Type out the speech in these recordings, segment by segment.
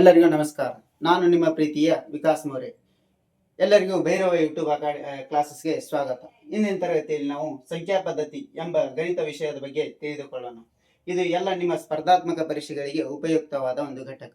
ಎಲ್ಲರಿಗೂ ನಮಸ್ಕಾರ. ನಾನು ನಿಮ್ಮ ಪ್ರೀತಿಯ ವಿಕಾಸ್ ಮೋರೆ. ಎಲ್ಲರಿಗೂ ಭೈರವ ಯೂಟ್ಯೂಬ್ ಕ್ಲಾಸಸ್ಗೆ ಸ್ವಾಗತ. ಇಂದಿನ ತರಗತಿಯಲ್ಲಿ ನಾವು ಸಂಖ್ಯಾ ಪದ್ಧತಿ ಎಂಬ ಗಣಿತ ವಿಷಯದ ಬಗ್ಗೆ ತಿಳಿದುಕೊಳ್ಳೋಣ. ಇದು ಎಲ್ಲ ನಿಮ್ಮ ಸ್ಪರ್ಧಾತ್ಮಕ ಪರೀಕ್ಷೆಗಳಿಗೆ ಉಪಯುಕ್ತವಾದ ಒಂದು ಘಟಕ.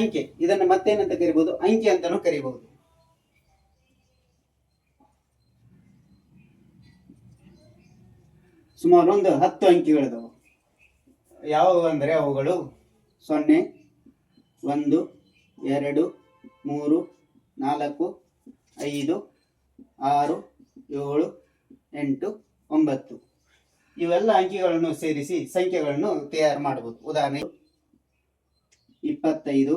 ಅಂಕೆ, ಇದನ್ನು ಮತ್ತೇನಂತ ಕರಿಬಹುದು ಅಂಕಿ ಅಂತಾನೂ ಕರಿಬಹುದು. ಸುಮಾರು ಒಂದು ಹತ್ತು ಅಂಕಿಗಳಿದವು ಯಾವುವು ಅಂದರೆ ಅವುಗಳು? ಸೊನ್ನೆ ಒಂದು, ಎರಡು, ಮೂರು, ನಾಲ್ಕು, ಐದು, ಆರು, ಏಳು, ಎಂಟು, ಒಂಬತ್ತು. ಇವೆಲ್ಲ ಅಂಕಿಗಳನ್ನು ಸೇರಿಸಿ ಸಂಖ್ಯೆಗಳನ್ನು ತಯಾರು ಮಾಡಬಹುದು ಉದಾಹರಣೆ, ಇಪ್ಪತ್ತೈದು,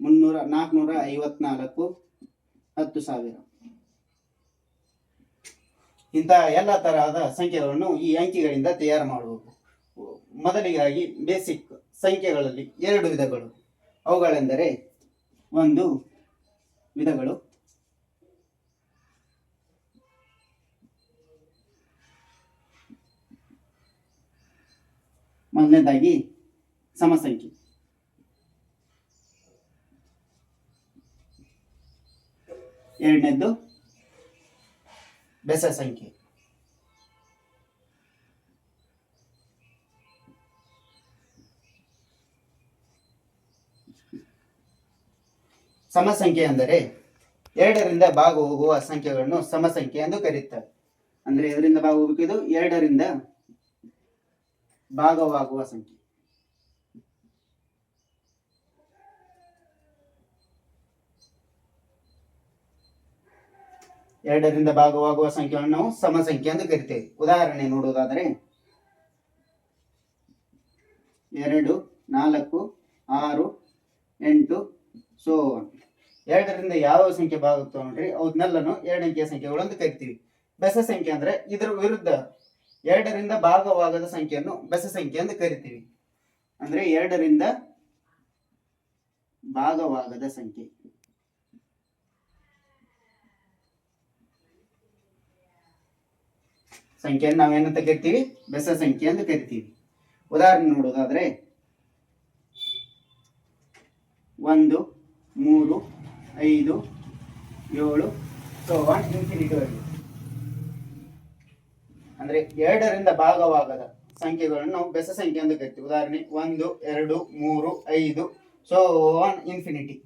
ಮುನ್ನೂರ, ನಾಲ್ಕುನೂರ ಐವತ್ನಾಲ್ಕು, ಹತ್ತು ಸಾವಿರ. ಇಂತಹ ಎಲ್ಲ ತರಹದ ಸಂಖ್ಯೆಗಳನ್ನು ಈ ಅಂಕಿಗಳಿಂದ ತಯಾರು ಮಾಡಬಹುದು ಮೊದಲಿಗಾಗಿ ಬೇಸಿಕ್ ಸಂಖ್ಯೆಗಳಲ್ಲಿ ಎರಡು ವಿಧಗಳು. ಅವುಗಳೆಂದರೆ ಒಂದು ವಿಧಗಳು. ಮೊದಲನೇದಾಗಿ ಸಮಸಂಖ್ಯೆ. ಎರಡನೇದ್ದು ಬೆಸ ಸಂಖ್ಯೆ ಸಮಸಂಖ್ಯೆ ಅಂದರೆ ಎರಡರಿಂದ ಭಾಗ ಹೋಗುವ ಸಂಖ್ಯೆಗಳನ್ನು ಸಮಸಂಖ್ಯೆ ಎಂದು ಕರೆಯುತ್ತಾರೆ ಅಂದ್ರೆ ಇದರಿಂದ ಭಾಗ ಹೋಗಬೇಕಿದು ಎರಡರಿಂದ ಭಾಗವಾಗುವ ಸಂಖ್ಯೆ. ಎರಡರಿಂದ ಭಾಗವಾಗುವ ಸಂಖ್ಯೆಗಳನ್ನು ನಾವು ಸಮಸಂಖ್ಯೆ ಎಂದು ಕರಿತೇವೆ. ಉದಾಹರಣೆ ನೋಡುವುದಾದರೆ, ಎರಡು, ನಾಲ್ಕು, ಆರು, ಎಂಟು ಸೊ ಎರಡರಿಂದ ಯಾವ ಸಂಖ್ಯೆ ಭಾಗ ನೋಡ್ರಿ ಅವನ್ನೆಲ್ಲನು ಎರಡು ಅಂಕಿಯ ಸಂಖ್ಯೆಗಳು ಅಂತ ಕರಿತೀವಿ ಬೆಸ ಸಂಖ್ಯೆ ಅಂದ್ರೆ ಇದರ ವಿರುದ್ಧ ಎರಡರಿಂದ ಭಾಗವಾಗದ ಸಂಖ್ಯೆಯನ್ನು ಬೆಸ ಸಂಖ್ಯೆ ಅಂತ ಕರಿತೀವಿ. ಅಂದ್ರೆ ಎರಡರಿಂದ ಭಾಗವಾಗದ ಸಂಖ್ಯೆ. ಸಂಖ್ಯೆಯನ್ನು ನಾವೇನಂತ ಕರಿತೀವಿ? ಬೆಸ ಸಂಖ್ಯೆ ಅಂತ ಕರಿತೀವಿ. ಉದಾಹರಣೆ ನೋಡೋದಾದ್ರೆ ಒಂದು, ಮೂರು ಐದು, ಏಳು ಸೊ ಒನ್ ಇನ್ಫಿನಿಟಿವರೆಗೆ ಅಂದ್ರೆ ಎರಡರಿಂದ ಭಾಗವಾಗದ ಸಂಖ್ಯೆಗಳನ್ನು ನಾವು ಬೆಸ ಸಂಖ್ಯೆ ಅಂತ ಕರಿತೀವಿ. ಉದಾಹರಣೆ, ಒಂದು, ಎರಡು, ಮೂರು, ಐದು ಸೊ ಒನ್ ಇನ್ಫಿನಿಟಿ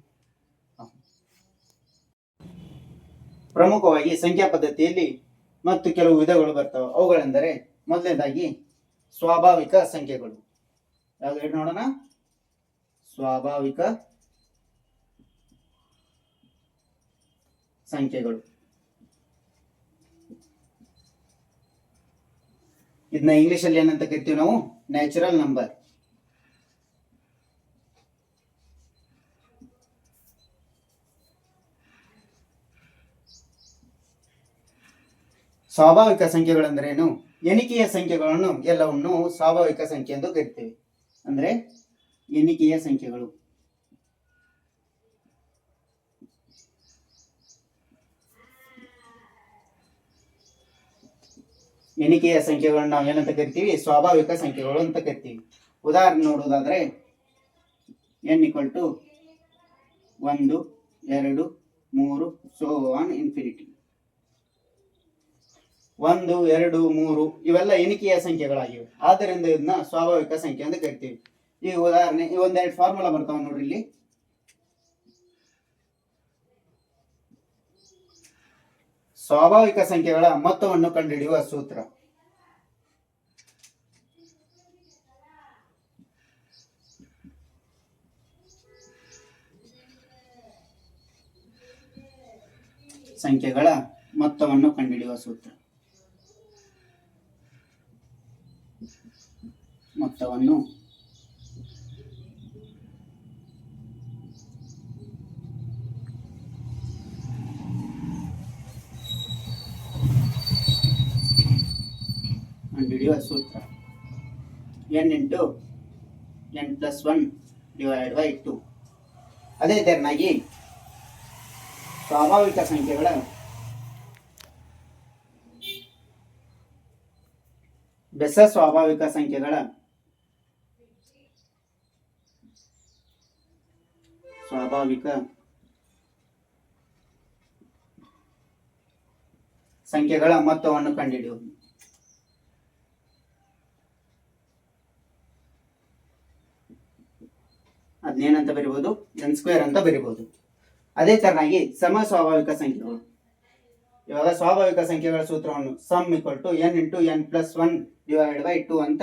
ಪ್ರಮುಖವಾಗಿ ಸಂಖ್ಯಾ ಪದ್ಧತಿಯಲ್ಲಿ ಮತ್ತು ಕೆಲವು ವಿಧಗಳು ಬರ್ತವೆ. ಅವುಗಳೆಂದರೆ ಮೊದಲನೇದಾಗಿ ಸ್ವಾಭಾವಿಕ ಸಂಖ್ಯೆಗಳು. ಯಾವ್ದು ಹೇಳಿ ನೋಡೋಣ? ಸ್ವಾಭಾವಿಕ ಸಂಖ್ಯೆಗಳು. ಇದನ್ನ ಇಂಗ್ಲಿಷ್ ಅಲ್ಲಿ ಏನಂತ ಕರಿತೀವಿ ನಾವು? ನ್ಯಾಚುರಲ್ ನಂಬರ್ ಸ್ವಾಭಾವಿಕ ಸಂಖ್ಯೆಗಳೆಂದರೇನು? ಎಣಿಕೆಯ ಸಂಖ್ಯೆಗಳನ್ನು ಎಲ್ಲವನ್ನು ಸ್ವಾಭಾವಿಕ ಸಂಖ್ಯೆ ಎಂದು ಕರಿತೇವೆ. ಅಂದ್ರೆ ಎಣಿಕೆಯ ಸಂಖ್ಯೆಗಳು. ಎಣಿಕೆಯ ಸಂಖ್ಯೆಗಳನ್ನ ನಾವು ಏನಂತ ಕರಿತೀವಿ? ಸ್ವಾಭಾವಿಕ ಸಂಖ್ಯೆಗಳು ಅಂತ ಕರಿತೀವಿ. ಉದಾಹರಣೆ ನೋಡುವುದಾದ್ರೆ ಎನ್ ಇಕ್ವಲ್ ಟು ಒಂದು, ಎರಡು, ಮೂರು ಸೋ ಆನ್ ಇನ್ಫಿನಿಟಿ ಒಂದು, ಎರಡು, ಮೂರು ಇವೆಲ್ಲ ಎಣಿಕೆಯ ಸಂಖ್ಯೆಗಳಾಗಿವೆ. ಆದ್ದರಿಂದ ಇದನ್ನ ಸ್ವಾಭಾವಿಕ ಸಂಖ್ಯೆ ಅಂತ ಕರಿತೀವಿ. ಈ ಉದಾಹರಣೆ, ಈ ಒಂದೆರಡು ಫಾರ್ಮುಲಾ ಬರ್ತಾವ ನೋಡ್ರಿ ಇಲ್ಲಿ. ಸ್ವಾಭಾವಿಕ ಸಂಖ್ಯೆಗಳ ಮೊತ್ತವನ್ನು ಕಂಡುಹಿಡಿಯುವ ಸೂತ್ರ. ಸಂಖ್ಯೆಗಳ ಮೊತ್ತವನ್ನು ಕಂಡುಹಿಡಿಯುವ ಸೂತ್ರ. ಮೊತ್ತವನ್ನು ಕಂಡುಹಿಡಿಯುವ ಸೂತ್ರ. N into n plus one divide by two. ಅದೇ ತೆರನಾಗಿ ಸ್ವಾಭಾವಿಕ ಸಂಖ್ಯೆಗಳ. ಬೆಸ ಸ್ವಾಭಾವಿಕ ಸಂಖ್ಯೆಗಳ. ಸ್ವಾಭಾವಿಕ ಸಂಖ್ಯೆಗಳ ಮೊತ್ತವನ್ನು ಕಂಡುಹಿಡಿಯುವುದು ಅದನ್ನೇನಂತ ಬರಿಬೋದು, ಎನ್ ಸ್ಕ್ವೇರ್ ಅಂತ ಬರಿಬೋದು. ಅದೇ ತರನಾಗಿ ಸಮ ಸ್ವಾಭಾವಿಕ ಸಂಖ್ಯೆಗಳು. ಇವಾಗ ಸ್ವಾಭಾವಿಕ ಸಂಖ್ಯೆಗಳ ಸೂತ್ರವನ್ನು sum equal to n into n plus one divide by two ಅಂತ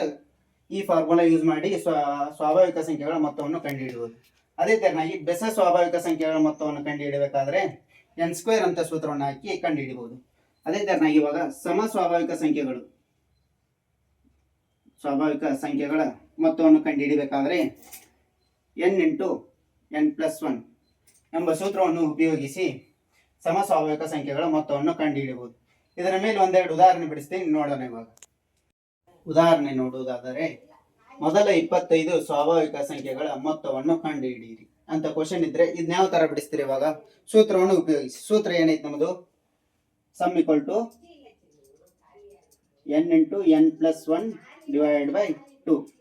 ಈ ಫಾರ್ಮುಲಾ ಯೂಸ್ ಮಾಡಿ ಸ್ವ, ಸ್ವಾಭಾವಿಕ ಸಂಖ್ಯೆಗಳ ಮೊತ್ತವನ್ನು ಕಂಡುಹಿಡಿಯಬಹುದು ಅದೇ ತರನಾಗಿ ಬೆಸ ಸ್ವಾಭಾವಿಕ ಸಂಖ್ಯೆಗಳ ಮೊತ್ತವನ್ನು ಕಂಡುಹಿಡಬೇಕಾದ್ರೆ ಎನ್ ಸ್ಕ್ವೇರ್ ಅಂತ ಸೂತ್ರವನ್ನು ಹಾಕಿ ಕಂಡುಹಿಡಿಬಹುದು ಅದೇ ತರನಾಗಿ ಇವಾಗ ಸಮ ಸ್ವಾಭಾವಿಕ ಸಂಖ್ಯೆಗಳು, ಸ್ವಾಭಾವಿಕ ಸಂಖ್ಯೆಗಳ ಮೊತ್ತವನ್ನು ಕಂಡುಹಿಡಿಬೇಕಾದ್ರೆ n into n plus one ಎಂಬ ಸೂತ್ರವನ್ನು ಉಪಯೋಗಿಸಿ ಸಮ ಸ್ವಾಭಾವಿಕ ಸಂಖ್ಯೆಗಳ ಮೊತ್ತವನ್ನು ಕಂಡುಹಿಡಿಯಬಹುದು. ಇದರ ಮೇಲೆ ಒಂದೆರಡು ಉದಾಹರಣೆ ಬಿಡಿಸ್ತೀನಿ, ನೋಡೋಣ ಇವಾಗ. ಉದಾಹರಣೆ ನೋಡುವುದಾದರೆ, ಮೊದಲ ಇಪ್ಪತ್ತೈದು ಸ್ವಾಭಾವಿಕ ಸಂಖ್ಯೆಗಳ ಮೊತ್ತವನ್ನು ಕಂಡುಹಿಡಿಯಿರಿ. ಅಂತ ಕ್ವಶನ್ ಇದ್ರೆ ಇದನ್ನ ಯಾವ ತರ ಬಿಡಿಸ್ತೀರಿ ಇವಾಗ? ಸೂತ್ರವನ್ನು ಉಪಯೋಗಿಸಿ. ಸೂತ್ರ ಏನೈತೆ ನಮ್ಮದು? Sum equal to n into n plus one divide by two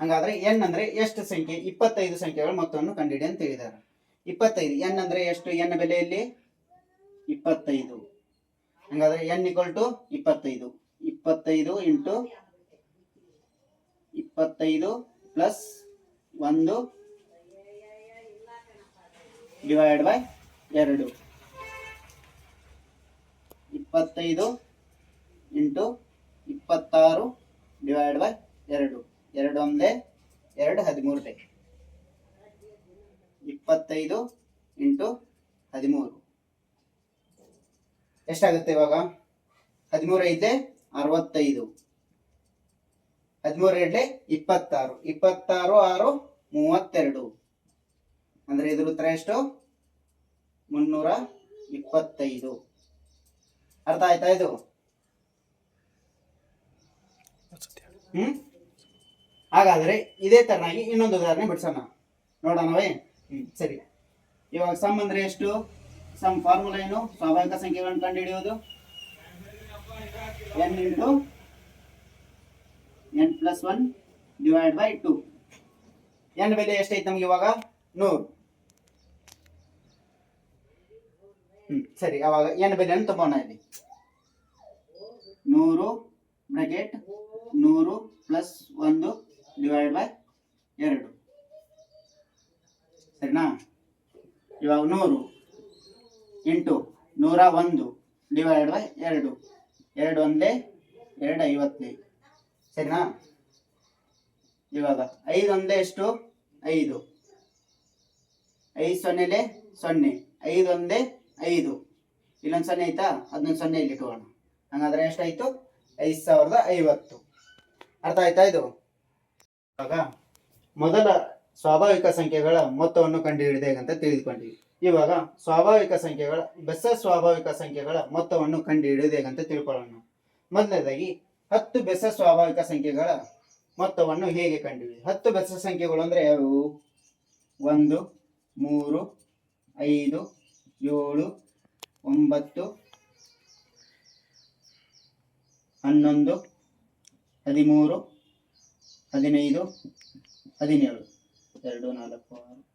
ಹಂಗಾದ್ರೆ ಎನ್ ಅಂದ್ರೆ ಎಷ್ಟು ಸಂಖ್ಯೆ? ಇಪ್ಪತ್ತೈದು ಸಂಖ್ಯೆಗಳ ಮೊತ್ತವನ್ನು ಕಂಡಿಡಿ ಅಂತ ಹೇಳಿದ್ದಾರೆ. ಇಪ್ಪತ್ತೈದು, ಎನ್ ಅಂದ್ರೆ ಎಷ್ಟು? ಎನ್ ಬೆಲೆಯಲ್ಲಿ ಇಪ್ಪತ್ತೈದು. ಹಂಗಾದ್ರೆ ಎನ್ ಇಕ್ವಲ್ ಟು ಇಪ್ಪತ್ತೈದು. ಇಪ್ಪತ್ತೈದು ಇಂಟು ಇಪ್ಪತ್ತೈದು ಪ್ಲಸ್ ಒಂದು ಡಿವೈಡ್ ಬೈ ಎರಡು. ಇಪ್ಪತ್ತೈದು ಇಂಟು ಇಪ್ಪತ್ತಾರು ಡಿವೈಡ್ ಬೈ ಎರಡು. ಎರಡು ಒಂದೇ ಎರಡು ಹದಿಮೂರನೇ ಇಪ್ಪತ್ತೈದು ಇಂಟು ಹದಿಮೂರು. ಎಷ್ಟಾಗುತ್ತೆ ಇವಾಗ? ಹದಿಮೂರು ಐದೆ ಅರವತ್ತೈದು. ಹದಿಮೂರು ಎರಡೇ ಇಪ್ಪತ್ತಾರು. ಇಪ್ಪತ್ತಾರು, ಆರು, ಮೂವತ್ತೆರಡು. ಅಂದ್ರೆ ಇದ್ರ ಉತ್ತರ ಎಷ್ಟು? ಮುನ್ನೂರ ಇಪ್ಪತ್ತೈದು. ಅರ್ಥ ಆಯ್ತಾ ಇದು? ಹ್ಮ್? ಹಾಗಾದ್ರೆ ಇದೇ ತರನಾಗಿ ಇನ್ನೊಂದು ಉದಾಹರಣೆ ಬಿಡಿಸೋಣ. ನೋಡೋಣವೇ ಹ್ಮ್, ಸರಿ. ಇವಾಗ ಸಮ್ ಅಂದರೆ ಎಷ್ಟು? ಸಮ್ ಫಾರ್ಮುಲಾ ಏನು? ಸ್ವಾಭಾವಿಕ ಸಂಖ್ಯೆಗಳನ್ನು ಕಂಡುಹಿಡಿಯೋದು n into n plus one divide by two n ಬೆಲೆ ಎಷ್ಟೈತೆ ನಮ್ಗೆ ಇವಾಗ? ನೂರು. ಹ್ಮ್, ಸರಿ, ಅವಾಗ ಎನ್ ಬೆಲೆಯನ್ನು ತಗೋಣ ಇಲ್ಲಿ. ನೂರು ಬ್ರಗೆಟ್ ನೂರು ಪ್ಲಸ್ ಒಂದು ಡಿವೈಡ್ ಬೈ ಎರಡು. ಸರಿನಾ? ಇವಾಗ ನೂರು ಎಂಟು ನೂರ ಒಂದು ಡಿವೈಡ್ ಬೈ ಎರಡು. ಎರಡು ಒಂದೇ, ಎರಡು ಐವತ್ತೈದು ಸರಿನಾ? ಇವಾಗ ಐದು ಒಂದೇ ಎಷ್ಟು? ಐದು. ಐದು ಸೊನ್ನೆಲೆ ಸೊನ್ನೆ. ಐದು ಒಂದೇ ಐದು. ಇಲ್ಲೊಂದು ಸೊನ್ನೆ ಆಯ್ತಾ? ಅದನ್ನೊಂದು ಸೊನ್ನೆ ಇಲ್ಲಿ ಇಟ್ಕೋಣ ಹಂಗಾದ್ರೆ ಎಷ್ಟಾಯ್ತು? ಐದು ಸಾವಿರದ ಐವತ್ತು. ಅರ್ಥ ಆಯ್ತಾ ಇದು? ಮೊದಲ ಸ್ವಾಭಾವಿಕ ಸಂಖ್ಯೆಗಳ ಮೊತ್ತವನ್ನು ಕಂಡುಹಿಡಿದೆ ಅಂತ ತಿಳಿದುಕೊಂಡಿವಿ. ಇವಾಗ ಸ್ವಾಭಾವಿಕ ಸಂಖ್ಯೆಗಳ, ಬೆಸ ಸ್ವಾಭಾವಿಕ ಸಂಖ್ಯೆಗಳ ಮೊತ್ತವನ್ನು ಕಂಡುಹಿಡಿಯೋದು ಅಂತ ತಿಳ್ಕೊಳ್ಳೋಣ ಮೊದಲನೇದಾಗಿ, ಹತ್ತು ಬೆಸ ಸ್ವಾಭಾವಿಕ ಸಂಖ್ಯೆಗಳ ಮೊತ್ತವನ್ನು ಹೇಗೆ ಕಂಡುಹಿಡಿಯುವುದು ಹತ್ತು ಬೆಸ ಸಂಖ್ಯೆಗಳು ಅಂದ್ರೆ ಯಾವುವು? ಒಂದು, ಮೂರು, ಐದು, ಏಳು, ಒಂಬತ್ತು, ಹನ್ನೊಂದು, ಹದಿಮೂರು ಹದಿನೈದು, ಹದಿನೇಳು, ಎರಡು, ನಾಲ್ಕು, ಆರು,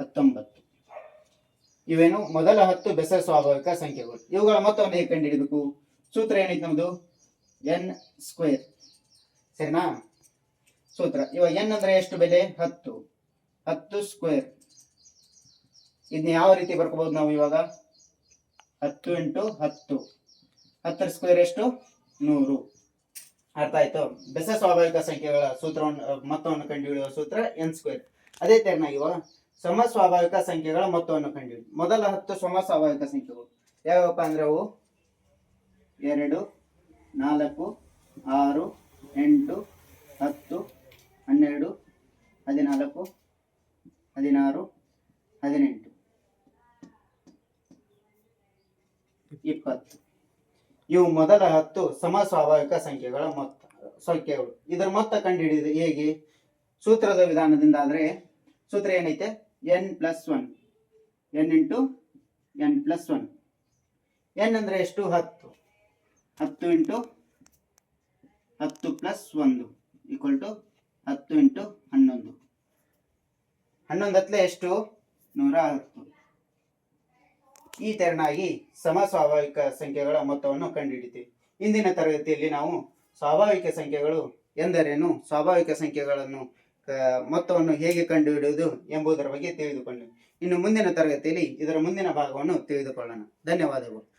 ಹತ್ತೊಂಬತ್ತು. ಇವೇನು? ಮೊದಲ ಹತ್ತು ಬೆಸ ಸ್ವಾಭಾವಿಕ ಸಂಖ್ಯೆಗಳು. ಇವುಗಳ ಮೊತ್ತವನ್ನು ಹೇಗೆ ಕಂಡುಹಿಡಬೇಕು? ಸೂತ್ರ ಏನೈತೆ ನಮ್ಮದು ಎನ್ ಸ್ಕ್ವೇರ್. ಸರಿನಾ? ಸೂತ್ರ. ಇವಾಗ ಎನ್ ಅಂದ್ರೆ ಎಷ್ಟು ಬೆಲೆ? ಹತ್ತು. ಹತ್ತು ಸ್ಕ್ವೇರ್. ಇದನ್ನ ಯಾವ ರೀತಿ ಬರ್ಕೋಬಹುದು ನಾವು ಇವಾಗ? ಹತ್ತು ಇಂಟು ಹತ್ತು. ಹತ್ತರ ಸ್ಕ್ವೇರ್ ಎಷ್ಟು? ನೂರು. ಅರ್ಥ ಆಯ್ತು. ಬೆಸ ಸ್ವಾಭಾವಿಕ ಸಂಖ್ಯೆಗಳ ಸೂತ್ರವನ್ನು ಮೊತ್ತವನ್ನು ಕಂಡುಹಿಡಿಯುವ ಸೂತ್ರ ಎನ್ ಸ್ಕ್ವೇರ್ ಅದೇ ತೆರನಾಗಿವ ಸಮ ಸ್ವಾಭಾವಿಕ ಸಂಖ್ಯೆಗಳ ಮೊತ್ತವನ್ನು ಕಂಡುಹಿಡಿ ಮೊದಲ ಹತ್ತು ಸಮ ಸ್ವಾಭಾವಿಕ ಸಂಖ್ಯೆಗಳು ಯಾವ್ಯಾವಪ್ಪ ಅಂದ್ರೆ ಅವು? ಎರಡು, ನಾಲ್ಕು, ಆರು, ಎಂಟು, ಹತ್ತು, ಹನ್ನೆರಡು, ಹದಿನಾಲ್ಕು, ಹದಿನಾರು, ಹದಿನೆಂಟು. ಇಪ್ಪತ್ತು. ಇವು ಮೊದಲ ಹತ್ತು ಸಮ ಸ್ವಾಭಾವಿಕ ಸಂಖ್ಯೆಗಳ ಮೊತ್ತ, ಸಂಖ್ಯೆಗಳು. ಇದರ ಮೊತ್ತ ಕಂಡುಹಿಡಿದ ಹೇಗೆ? ಸೂತ್ರದ ವಿಧಾನದಿಂದ ಆದರೆ ಸೂತ್ರ ಏನೈತೆ? N plus one n into n plus one n ಅಂದರೆ ಎಷ್ಟು? ಹತ್ತು. ಹತ್ತು ಇಂಟು ಹತ್ತು ಪ್ಲಸ್ ಒಂದು ಈಕ್ವಲ್ ಟು ಹತ್ತು ಇಂಟು ಹನ್ನೊಂದು. ಹನ್ನೊಂದು ಹತ್ತಲೆ ಎಷ್ಟು? ನೂರ ಹತ್ತು. ಈ ತೆರನಾಗಿ ಸಮ ಸ್ವಾಭಾವಿಕ ಸಂಖ್ಯೆಗಳ ಮೊತ್ತವನ್ನು ಕಂಡುಹಿಡಿತೀವಿ. ಇಂದಿನ ತರಗತಿಯಲ್ಲಿ ನಾವು ಸ್ವಾಭಾವಿಕ ಸಂಖ್ಯೆಗಳು ಎಂದರೇನು? ಸ್ವಾಭಾವಿಕ ಸಂಖ್ಯೆಗಳನ್ನು ಮೊತ್ತವನ್ನು ಹೇಗೆ ಕಂಡುಹಿಡಿಯುವುದು ಎಂಬುದರ ಬಗ್ಗೆ ತಿಳಿದುಕೊಂಡೆವು. ಇನ್ನು ಮುಂದಿನ ತರಗತಿಯಲ್ಲಿ ಇದರ ಮುಂದಿನ ಭಾಗವನ್ನು ತಿಳಿದುಕೊಳ್ಳೋಣ. ಧನ್ಯವಾದಗಳು.